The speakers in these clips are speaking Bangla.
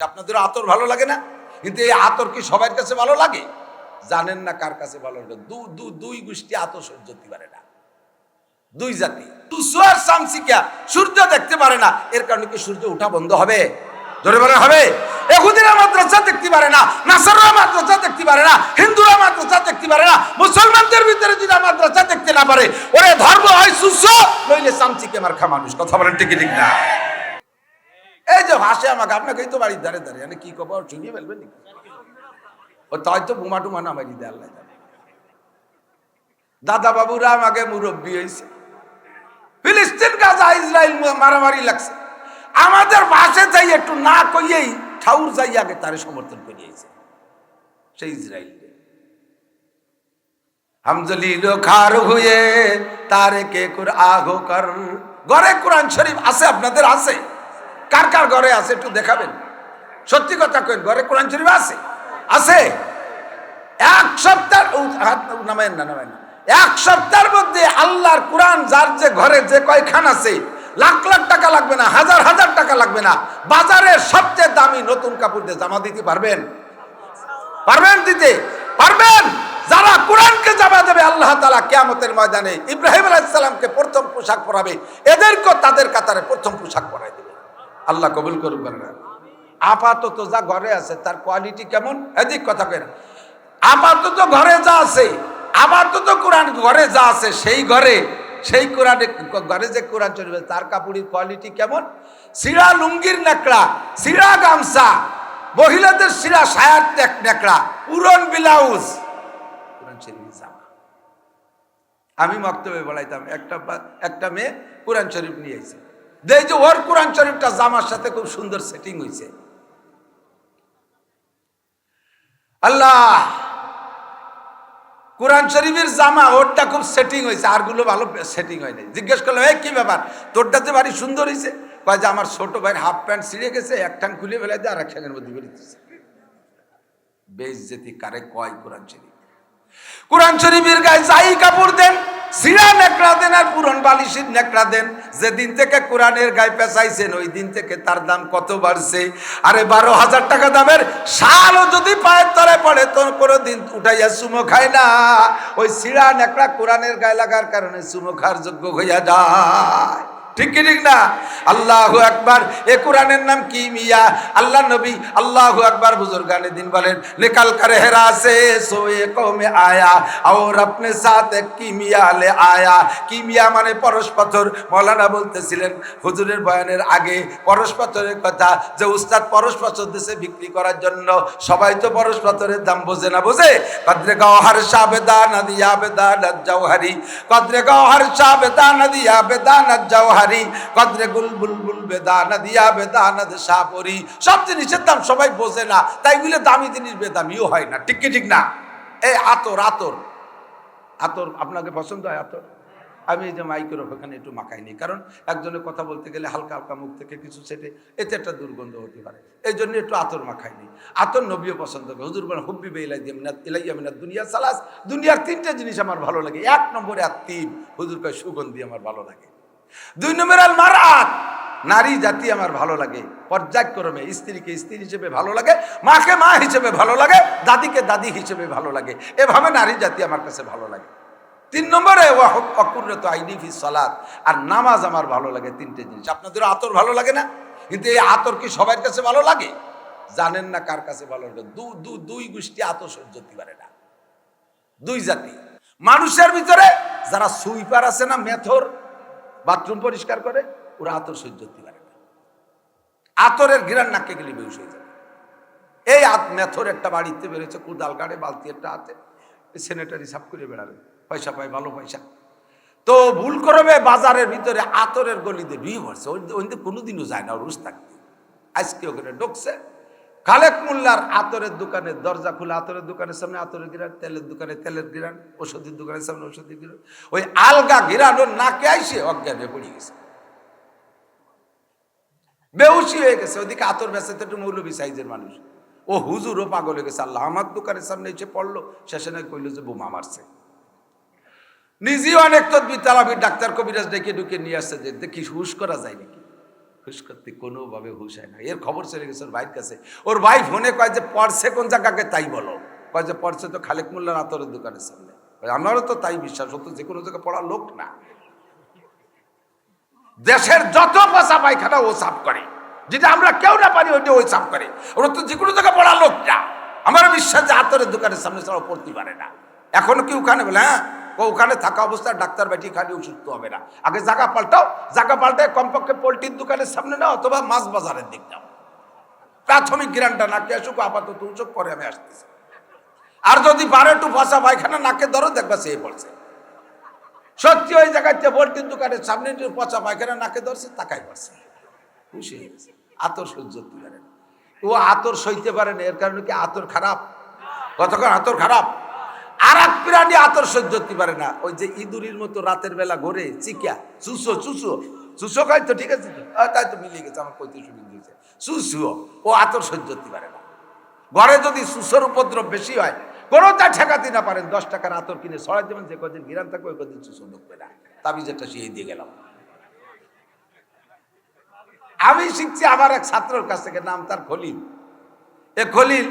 আপনাদের আতর ভালো লাগে না? কিন্তু এই আতর কি সবার কাছে ভালো লাগে? জানেন না কার কাছে ভালো লাগে? দুই গোষ্ঠী আতর সহ্য করতে পারে না। দুই জাতি। সামসিকা সূর্য দেখতে পারে না। এর কারণে কি সূর্য ওঠা বন্ধ হবে? ধরে বলে হবে। এহুদিরা মাদ্রাসা দেখতে পারে না। নাসাররা মাদ্রাসা দেখতে পারে না। হিন্দুরা মাদ্রাসা দেখতে পারে না। মুসলমানদের ভিতরে যদি মাদ্রাসা দেখতে না পারে, ওরে ধর্ম হয় সুস্থ নইলে সামসিকে মার খা মানুষ। কথা বলেন ঠিক ঠিক না? এই যে হাসে আমাকে, আপনাকে তো বাড়ির ধারে ধারে কি খবর শুনিয়ে ফেলবেন ও তাই তো বোমা টুমা নামাই দেয় আল্লাহ জানে। দাদা বাবুরা আমাকে মুরব্বী হয়েছে ফিলিস্তিন, গাজা ইসরায়েল মারামারি লাগছে। আমাদের পাশে যাই একটু না কইয়েই ঠাউর যাই আগে তারে সমর্থন করিয়েছে। সেই ইসরায়েল হামজলিল খার হুয়ে তারে কে কুর আহো কর। ঘরে কোরআন শরীফ আছে, আপনাদের আছে? কার কার ঘরে আছে একটু দেখাবেন? সত্যি কথা কইন, ঘরে কোরআন শরীফ আছে? আছে? এক সপ্তাহ নামায়েন না নামায়েন না। এক সপ্তাহের মধ্যে আল্লাহর কোরআন যার যে ঘরে যে কয়খান আছে, লাখ লাখ টাকা লাগবে না, হাজার হাজার টাকা লাগবে না বাজারের সবচেয়ে দামি নতুন কাপড় দিয়ে জামা দিতে পারবেন? পারবেন দিতে? পারবেন? যারা কোরআনকে জামা দেবে, আল্লাহ তালা কেয়ামতের ময়দানে ইব্রাহিম আলাইসাল্লামকে প্রথম পোশাক পরাবে। এদেরকেও তাদের কাতারে প্রথম পোশাক পরাই দেবে। আল্লাহ কবুল করুক না। আপাতত যা ঘরে আছে, তার কোয়ালিটি কেমন? এদিক কথা কেন আপাতত ঘরে যা আছে, আপাতত কোরআন ঘরে যা আছে, সেই ঘরে, সেই কোরআনে, ঘরে যে কোরআন চলবে, তার কাপড়ের কোয়ালিটি কেমন? সিরা লুঙ্গির নেকড়া সিরা গামছা, মহিলাদের সিরা সায়ার টেক নেকড়া পুরন ব্লাউজ। কোরআন আমি মক্তবে বলাইতাম, একটা একটা মেয়ে কোরআন শরীফ নিয়ে এসে দেই যে ওর কোরআন শরীফটা জামার সাথে খুব সুন্দর সেটিং হয়েছে আল্লাহ, কোরআন শরীফের জামা ওরটা খুব সেটিং হয়েছে আরগুলো ভালো সেটিং হয় নাই। জিজ্ঞেস করলাম, এই কি ব্যাপার? তোরটা যে বাড়ি সুন্দর হয়েছে কয় যে, আমার ছোট ভাইয়ের হাফ প্যান্ট ছিঁড়ে গেছে, এক টান খুলে ফেলে দিয়ে আর এক সেকেন্ডের মধ্যে বেরিয়েছে বেশ যেতি কারে কয় কোরআন শরীফ? কোরআন শরীফের গায়ে যাই কাপড় দেন সিরা নেকড়া দেন আর পুরন বালিশের নেকড়া দেন যেদিন থেকে কোরআনের গায়ে পেঁচাইছেন ওই দিন থেকে তার দাম কত বাড়ছে? আরে বারো হাজার টাকা দামের শালও যদি পায়ের তরে পড়ে, তো কোনো দিন উঠাইয়া চুমো খায় না। ওই সিরা নেকড়া কোরআনের গায়ে লাগার কারণে সুমো খার যোগ্য হইয়া যায়। ঠিক কি ঠিক না? আল্লাহ একবার এ কোরআনের নাম কি মিয়া? আল্লাহ নবী আল্লাহ একবার বুজুর্গানে দিন বলেন, নিকাল করে হেরা সে, সোয়ে কমে আয়া। আর আপনি সাথ কিমিয়া লে আয়া? কি মিয়া মানে পরশ পাথর। মৌলানা বলতেছিলেন, হুজুরের বয়ানের আগে পরশ পাথরের কথা, যে উস্তাদ পরশ পাথর দেশে বিক্রি করার জন্য, সবাই তো পরশ পাথরের দাম বোঝে না, বোঝে? কদ্রে গহার সাবেদা বেদা নদিয়া বেদা নজ্জাহারি কদ্রে গহর শাহ বেদা নদিয়া বেদা নজ্জাহারি জৌহারি কদ্রে গুল বুলবুল বেদান দিয়া বেদান শাহপরি সব জিনিসের দাম সবাই বোঝে না, তাই বলে দামি জিনিস বেদামিও হয় না, ঠিক কি ঠিক না? এই আতর আতর। আতর, আপনাকে পছন্দ হয় আতর? আমি এই যে মাইকের ওখানে একটু মাখাই নিই কারণ একজনের কথা বলতে গেলে হালকা হালকা মুখ থেকে কিছু সেটে এতে একটা দুর্গন্ধ হতে পারে। এই জন্য একটু আতর মাখাই নিই আতর নবীও পছন্দ করে। হুজুর বলেন, হুব্বি বেলাই ইলাইয়া মিনাত দুনিয়া সালাস। দুনিয়ার তিনটে জিনিস আমার ভালো লাগে। এক নম্বরে আর তিন। হুজুর কয়, সুগন্ধি আমার ভালো লাগে। দুই নম্বর আল মারাত নারী জাতি আমার ভালো লাগে, পর্যায়ক্রমে স্ত্রীকে স্ত্রী হিসেবে ভালো লাগে, মাকে মা হিসেবে ভালো লাগে, দাদিকে দাদি হিসেবে ভালো লাগে। এভাবে নারী জাতি আমার কাছে ভালো লাগে। তিন নম্বরে অকুর্রত আইডিফি সলাদ আর নামাজ আমার ভালো লাগে তিনটে জিনিস। আপনাদের আতর ভালো লাগে না? কিন্তু এই আতর কি সবার কাছে ভালো লাগে? জানেন না কার কাছে ভালো লাগে? দু দু, দুই গোষ্ঠী আতর সহ্য করতে পারে না। দুই জাতি। মানুষের ভিতরে যারা সুইপার আছে না, মেথর বাথরুম পরিষ্কার করে, ওরা আতর সহ্য করতে পারে না। আতরের ঘিরান নাকে গেলে বেউস হয়ে যাবে। এই আত মেথর একটা বাড়িতে বেরোচ্ছে কুদাল গাড়ে বালতি একটা হাতে সেনেটারি সাফ করে বেড়াবে। পয়সা পায়, ভালো পয়সা। তো ভুল করবে, বাজারের ভিতরে আতরের গলিতে বিয়ে করছে। ওই কোনোদিনও যায় না রুশ থাকতে আজকে ওখানে ঢুকছে খালেক মোল্লার আতরের দোকানে দরজা খোলা আতরের দোকানের সামনে আতরের গিরান, তেলের দোকানে তেলের গিরান ওষুধের দোকানের সামনে ওষুধের গিরান। ওই আলগা গিরান ওর নাকে আইসে অজ্ঞান পড়ে গেছে। বেউসি হয়ে গেছে, ওদিকে আতর বেসে তো একটু মৌলবী সাইজের মানুষ। ও হুজুরও পাগল হয়ে গেছে, আল্লাহ আমার দোকানের সামনে এসে পড়ল, শেষে নয় কইলো যে বোমা মারছে। নিজেও অনেক তদবির, তালাবির ডাক্তার কবিরাজ ডেকে ঢুকে নিয়ে আসছে যে, দেখি হুশ করা যায় নাকি? হুশ করতে কোনোভাবে হুশ হয় না এর খবর চলে গেছে ওর ভাইয়ের কাছে ওর ভাই ফোনে কয় যে পড়ছে কোন জায়গাকে তাই বলো কয় যে পড়ছে তো খালেক মোল্লার আতরের দোকানের সামনে আমারও তো তাই বিশ্বাস হতো যে কোনো জায়গায় পড়ার লোক না দেশের যত পয়সা পায়খানা ও সাফ করে যেটা আমরা কেউ না পারি ওইটা ওই সাফ করে ওরা তো যে কোনো জায়গায় পড়া লোকটা আমার বিশ্বাস যে আতরের দোকানের সামনে ছাড়া পড়তে পারে না এখনও কি ওখানে বলে হ্যাঁ ওখানে থাকা অবস্থায় ডাক্তার বেটি খালি ওষুধ হবে না। আগে জায়গা পাল্টাও জায়গা পাল্টায় কমপক্ষে পোলট্রির দোকানের সামনে নাও অথবা মাছ বাজারের দিক যাও প্রাথমিক গ্রানটা নাকি আসুক, আপাতত উচুক পরে আমি আসতেছি। আর যদি বারো একটু ফসা পায়খানা নাকে ধরো, দেখবা সে পড়ছে। সত্যি ওই জায়গাতে পোলট্রির দোকানের সামনে পচা পায়খানা নাকে ধরছে, তাকাই পড়ছে। খুশি হয়ে গেছে। আতর সহ্য পারে ও আতর সইতে পারে না, এর কারণে কি আতর খারাপ? কতক্ষণ আতর খারাপ? আর এক প্রাণী আতর সহ্য করতে পারে না। ওই যে ইঁদুরির মতো রাতের বেলা ঘোরে, চিকা, চুসো চুসো। চুসো খাই তো, ঠিক আছে? তাই তো মিলিয়ে গেছে, আমার কইতে শুনে দিয়েছে চুসুও ও আতর সহ্য করতে পারে না। ঘরে যদি সুসোর উপদ্রব বেশি হয়, কোনো তা ঠেকাতে না পারেন। দশ টাকার আতর কিনে সরাই দেবেন, যে কদিন গিরান থাকবে, ওই কদিন সুসো ঢুকবে না। তাবি যেটা শিয়ে দিয়ে গেলাম। আমি শিখছি আমার এক ছাত্রর কাছ থেকে, নাম তার খলিল। এ খলিল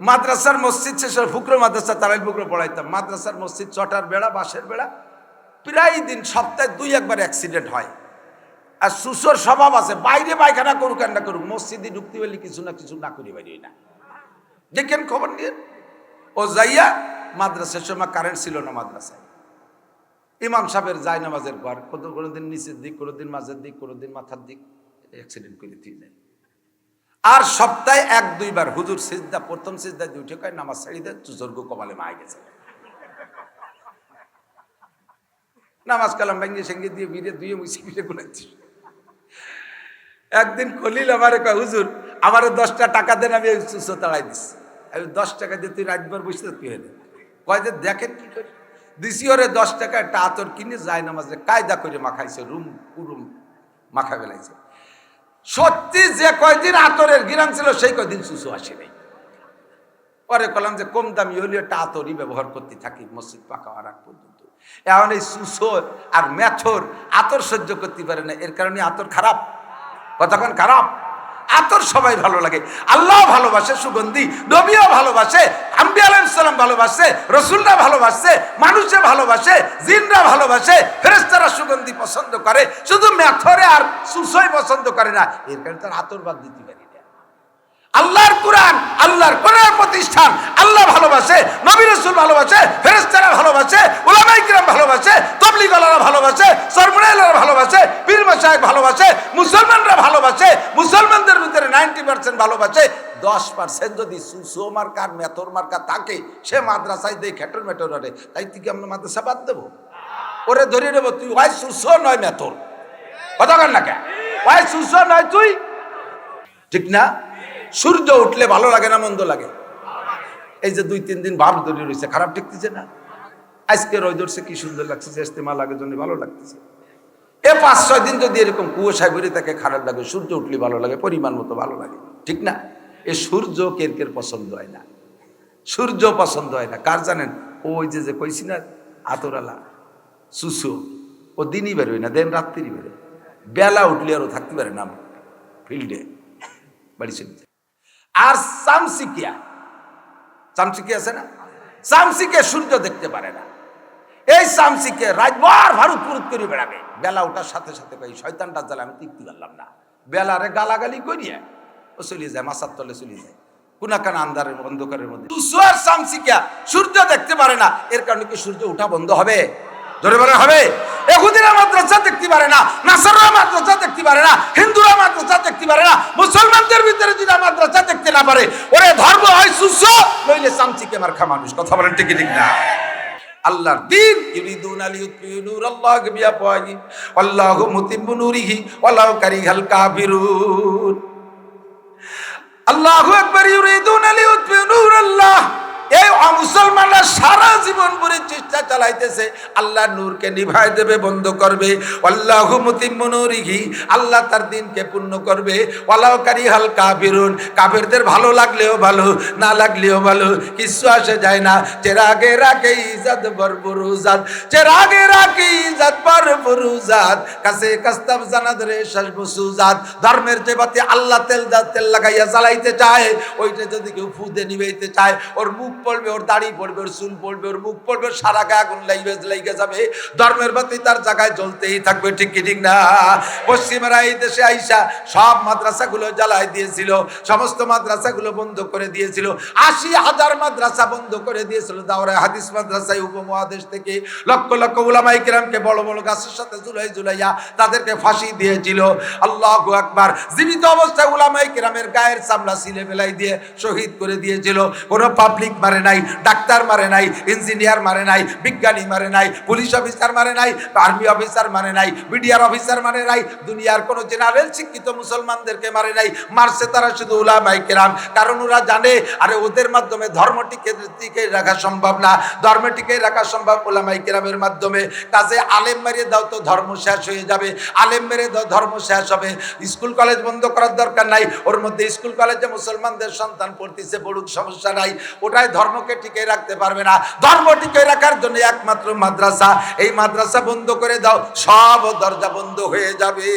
মাদ্রাসার মসজিদ শেষে ফুকরো মাদ্রাসা তারাই ফুকরো পড়াইতাম। মাদ্রাসার মসজিদ চটার বেড়া, বাঁশের বেড়া। প্রায় দিন, সপ্তাহে দুই একবার অ্যাক্সিডেন্ট হয়। আর সুসর স্বভাব আছে, বাইরে পায়খানা করুক আর না করুক, মসজিদে ঢুকতে পারলে কিছু না কিছু না করি বাইরে না। দেখেন খবর নিয়ে? ও যাইয়া মাদ্রাসার সময় কারেন্ট ছিল না মাদ্রাসায়। ইমাম সাহেবের যায় নামাজের পর কত কোনো দিন নিচের দিক, কোনো দিন মাঝের দিক কোনোদিন মাথার দিক অ্যাক্সিডেন্ট করে দিয়ে যায় আর সপ্তাহে এক, দুইবার হুজুর সিজদা, প্রথম সিজদা দিয়ে উঠে কয়, নামাজ ছাড়ি দেয় চুজর্গ কপালে মায় গেছে। নামাজ কালাম ভেঙে সেঙ্গে দিয়ে বিরে দুয়ে মুছে বিরে গুলাচ্ছি একদিন খলিল আমারে কয়, হুজুর, আমারে দশটা টাকা দেন, আমি সুস্থ তাড়াই দিস আমি দশ টাকা দিয়ে তুই রাতবার বসে তুই এনে কয় যে, দেখেন কি করি? দিছি ওরে দশ টাকা একটা আতর কিনে, যায় নামাজে কায়দা করে মাখাইছে, রুম পুরুম মাখা বেলাইছে সত্যি যে কয়দিন আতরের গিরান ছিল, সেই কয়দিন সুসু আসে নাই। পরে কলাম যে কম দামি হলে একটা আতরই ব্যবহার করতে থাকি, মসজিদ পাকা আর পর্যন্ত। এমন এই সুসো আর ম্যাথর আতর সহ্য করতে পারে না, এর কারণে আতর খারাপ। কতক্ষণ খারাপ? আতর সবাই ভালো লাগে। আল্লাহ ভালোবাসে সুগন্ধি, নবীও ভালোবাসে আম্বি আলাইসালাম ভালোবাসে, রসুলরা ভালোবাসে, মানুষে ভালোবাসে, জিনরা ভালোবাসে ফেরেস্তারা সুগন্ধি পছন্দ করে। শুধু ম্যাথরে আর সুসই পছন্দ করে না, এর কারণে তার আতর বাদ দিতে পারি আল্লাহর কোরআন আল্লাহর কোরআন প্রতিষ্ঠান, আল্লাহ ভালোবাসে, নবী রসুল ভালোবাসে ফেরেস্তারা ভালোবাসে ওলামাই কিরাম ভালোবাসে, তবলিগলারা ভালোবাসে, সরমুনাইলারা ভালোবাসে, পীর মাসায়েক ভালোবাসে, মুসলমানরা ভালোবাসে, মুসলমানদের ভিতরে নাইনটি পার্সেন্ট ভালোবাসে, দশ পার্সেন্ট যদি সুসো মার্কার, মেথর মার্কা থাকে, সে মাদ্রাসায় দেয় খেটর মেটর আরে, তাই তুই কি আমরা মাদ্রাসা বাদ দেবো? ওরে ধরিয়ে নেব, তুই ওয়াই সুসো নয় মেথর। কথা কর না কে ওয়াই সুসো নয় তুই? ঠিক না? সূর্য উঠলে ভালো লাগে না, মন্দ লাগে? এই যে দুই, তিন দিন ভাব ধরে রয়েছে, খারাপ ঠেকতেছে না? আজকে রয় ধরছে কি সুন্দর লাগছে ইস্তেমা লাগে জন্য ভালো লাগতেছে। এ পাঁচ, ছয় দিন যদি এরকম কুয়াশায় ঘুরে তাকে খারাপ লাগে, সূর্য উঠলে ভালো লাগে, পরিমাণ মতো ভালো লাগে, ঠিক না? এ সূর্য কের কের পছন্দ হয় না? সূর্য পছন্দ হয় না, কার জানেন? ওই যে যে কইছি না, আতরালা, সুসু, ও দিনই বেরোয় না, দেন রাত্রি বেরোয় বেলা উঠলে আরও থাকতে পারে না ফিল্ডে, বাড়ি চলে আর চামচিকিয়া চামচিকি আছে না? চামচিকে সূর্য দেখতে পারে না। এই চামচিকে রাতবার ভারত ফুরুত করে বেড়াবে। বেলা ওঠার সাথে সাথে কই শয়তানটা জ্বালা আমি টিকতে পারলাম না। বেলারে গালাগালি করিয়া ও চলে যায় মাসার তলে চলে যায়। কুনাকান আন্ধারের অন্ধকারের মধ্যে। তুষার চামচিকিয়া সূর্য দেখতে পারে না। এর কারণে কি সূর্য ওঠা বন্ধ হবে? ধরে বলে হবে। এহুদিরা মাদ্রাসা দেখতে পারে না, নাসাররা মাদ্রাসা দেখতে পারে না, হিন্দুরা মাদ্রাসা দেখতে পারে না, মুসলমানদের ভিতরে যদি মাদ্রাসা দেখতে না পারে, ওরে ধর্ম হয় সুস্থ, নইলে চামচিকে মার্খা মানুষ। কথা বলেন ঠিক ঠিক না আল্লাহর দিন, ইউরিদুন আলি ইউতফিউ নূরাল্লাহ বিআফওয়াহি আল্লাহু মুতিম্মু নূরিহি, ওয়ালাউ কারিহাল কাফিরুন। আল্লাহু আকবার, ইউরিদুন আলি ইউতফিউ নূরাল্লাহ এই মুসলমানরা সারা জীবন ভরে চেষ্টা চালাইতেছে, আল্লাহ নূরকে নিভাই দেবে, বন্ধ করবে। আল্লাহ মুতিমনুরিহি আল্লাহ তার দিনকে পূর্ণ করবে। ওয়ালাউকারি হাল কাফিরুন, কাফেরদের ভালো লাগলেও ভালো, না লাগলেও ভালো কিছু আসে যায় না। চেরাগে রাখে ইজাত বরবরুজাত চেরাগে রাখে ইজাত বরবরুজাত কাছে কাস্তাব জানাদ রে শাসবসুজাত ধর্মের যে বাতি আল্লাহ তেল তেল লাগাইয়া জ্বালাইতে চায়, ওইটা যদি কেউ ফুদে নিবাইতে চায়, ওর মুখ পড়বে, ওর দাড়ি পড়বে, ওর চুল পড়বে, ওর মুখ পড়বে সারা গায়ে আগুন লাইবে লাইগে যাবে। ধর্মের বাতি তার জায়গায় জ্বলতেই থাকবে, ঠিক ঠিক না? পশ্চিমেরা এই দেশে আইসা সব মাদ্রাসাগুলো জ্বালাই দিয়েছিল, সমস্ত মাদ্রাসাগুলো বন্ধ করে দিয়েছিল, আশি হাজার মাদ্রাসা বন্ধ করে দিয়েছিল। দাওরা হাদিস মাদ্রাসায় উপমহাদেশ থেকে লক্ষ লক্ষ উলামাই কিরামকে বড় বড় গাছের সাথে জুলাই জুলাইয়া তাদেরকে ফাঁসি দিয়েছিল। আল্লাহ আকবার। জীবিত অবস্থায় উলামাই কিরামের গায়ের চামড়া সিলে ফেলাই দিয়ে শহীদ করে দিয়েছিল। কোনো পাবলিক মারে নাই, ডাক্তার মারে নাই ইঞ্জিনিয়ার মারে নাই, বিজ্ঞানী মারে নাই পুলিশ অফিসার মারে নাই আর্মি অফিসার মারে নাই বিডিআর অফিসার মারে নাই, দুনিয়ার কোনো জেনারেল শিক্ষিত মুসলমানদেরকে মারে নাই, মারছে তারা শুধু উলামাই কেরাম। কারণ ওরা জানে, আরে ওদের মাধ্যমে ধর্ম টিকে রাখা সম্ভব না ধর্ম টিকে রাখা সম্ভব ওলামাই কেরামের মাধ্যমে। কাজে আলেম মেরে দাও তো ধর্ম শেষ হয়ে যাবে, আলেম মেরে দাও ধর্ম শেষ হবে। স্কুল কলেজ বন্ধ করার দরকার নাই, ওর মধ্যে স্কুল কলেজে মুসলমানদের সন্তান পড়তেছে, পড়ুক, সমস্যা নাই। ওটাই ধর্মকে টিকে রাখতে পারবে না। ধর্ম টিকে রাখার জন্য একমাত্র মাদ্রাসা। এই মাদ্রাসা বন্ধ করে দাও, সব দরজা বন্ধ হয়ে যাবে।